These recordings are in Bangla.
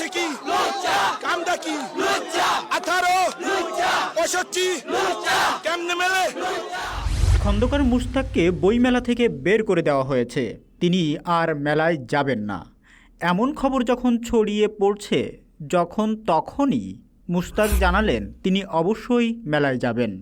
হচ্ছে কি? কামটা কি? আঠারো? পঁয়ষট্টি? কেমনে মেলে? খন্দকার মুস্তাককে বইমেলা থেকে বের করে দেওয়া হয়েছে। তিনি আর মেলায় যাবেন না। এমন খবর যখন ছড়িয়ে পড়ছে, যখন তখনই মুস্তাক জানালেন তিনি অবশ্যই মেলায় যাবেন।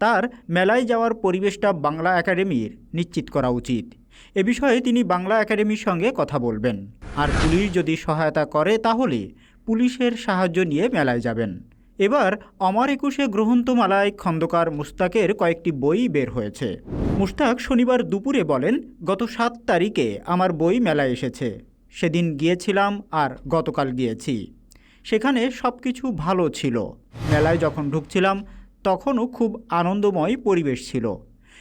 তার মেলায় যাওয়ার পরিবেশটা বাংলা একাডেমির নিশ্চিত করা উচিত। এ বিষয়ে তিনি বাংলা একাডেমির সঙ্গে কথা বলবেন। আর পুলিশ যদি সহায়তা করে, তাহলে পুলিশের সাহায্য নিয়ে মেলায় যাবেন। এবার অমর একুশে গ্রহন্তমালায় খন্দকার মুস্তাকের কয়েকটি বই বের হয়েছে। মুস্তাক শনিবার দুপুরে বলেন, গত সাত তারিখে আমার বই মেলায় এসেছে। সেদিন গিয়েছিলাম আর গতকাল গিয়েছি। সেখানে সব কিছু ভালো ছিল। মেলায় যখন ঢুকছিলাম, তখনও খুব আনন্দময় পরিবেশ ছিল।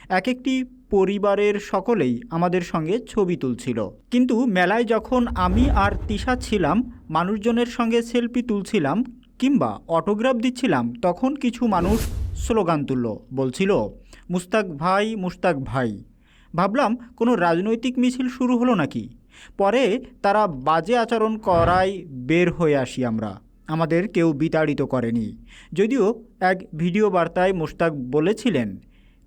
এক একটি পরিবারের সকলেই আমাদের সঙ্গে ছবি তুলছিল। কিন্তু মেলায় যখন আমি আর তিশা ছিলাম, মানুষজনের সঙ্গে সেলফি তুলছিলাম কিংবা অটোগ্রাফ দিচ্ছিলাম, তখন কিছু মানুষ স্লোগান তুলল, বলছিল, মুস্তাক ভাই মুস্তাক ভাই। ভাবলাম, কোনো রাজনৈতিক মিছিল শুরু হলো নাকি? পরে তারা বাজে আচরণ করায় বের হয়ে আসি আমরা। আমাদের কেউ বিতাড়িত করেনি। যদিও এক ভিডিও বার্তায় মুস্তাক বলেছিলেন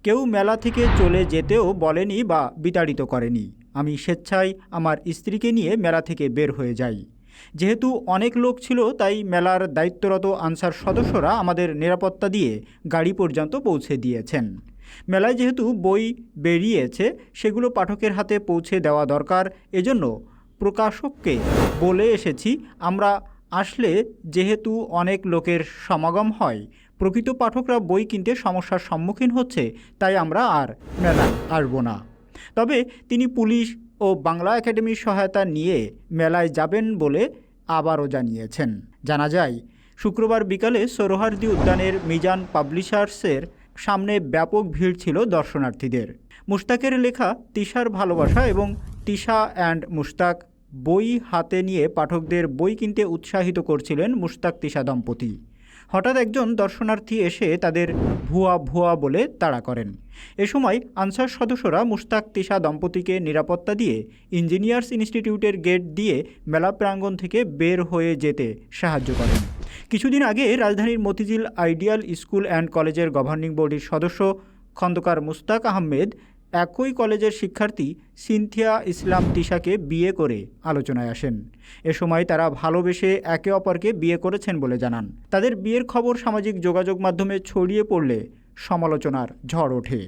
কেউ মেলা থেকে চলে যেতেও বলেনি বা বিতাড়িত করেনি। আমি স্বেচ্ছায় আমার স্ত্রীকে নিয়ে মেলা থেকে বের হয়ে যাই। যেহেতু অনেক লোক ছিল, তাই মেলার দায়িত্বরত আনসার সদস্যরা আমাদের নিরাপত্তা দিয়ে গাড়ি পর্যন্ত পৌঁছে দিয়েছেন। মেলায় যেহেতু বই বেরিয়েছে, সেগুলো পাঠকের হাতে পৌঁছে দেওয়া দরকার। এজন্য প্রকাশককে বলে এসেছি, আমরা আসলে যেহেতু অনেক লোকের সমাগম হয় প্রকৃত পাঠকরা বই কিনতে সমস্যার সম্মুখীন হচ্ছে, তাই আমরা আর মেলায় আসব না। তবে তিনি পুলিশ ও বাংলা একাডেমির সহায়তা নিয়ে মেলায় যাবেন বলে আবারও জানিয়েছেন। জানা যায়, শুক্রবার বিকালে সরোহারদি উদ্যানের মিজান পাবলিশার্সের সামনে ব্যাপক ভিড় ছিল দর্শনার্থীদের। মুস্তাকের লেখা তিশার ভালোবাসা এবং তিশা অ্যান্ড মুস্তাক বই হাতে নিয়ে পাঠকদের বই কিনতে উৎসাহিত করছিলেন মুস্তাক তিশা দম্পতি। হঠাৎ একজন দর্শনার্থী এসে তাদের ভুয়া ভুয়া বলে তাড়া করেন। এ সময় আনসার সদস্যরা মুস্তাক তিশা দম্পতিকে নিরাপত্তা দিয়ে ইঞ্জিনিয়ার্স ইনস্টিটিউটের গেট দিয়ে মেলা প্রাঙ্গণ থেকে বের হয়ে যেতে সাহায্য করেন। কিছুদিন আগে রাজধানীর মতিঝিল আইডিয়াল স্কুল অ্যান্ড কলেজের গভর্নিং বডির সদস্য খন্দকার মুস্তাক আহমেদ একই কলেজের শিক্ষার্থী সিনথিয়া ইসলাম তিশাকে বিয়ে করে আলোচনায় আসেন। এ সময় তারা ভালোবেসে একে অপরকে বিয়ে করেছেন বলে জানান। তাদের বিয়ের খবর সামাজিক যোগাযোগ মাধ্যমে ছড়িয়ে পড়লে সমালোচনার ঝড় ওঠে।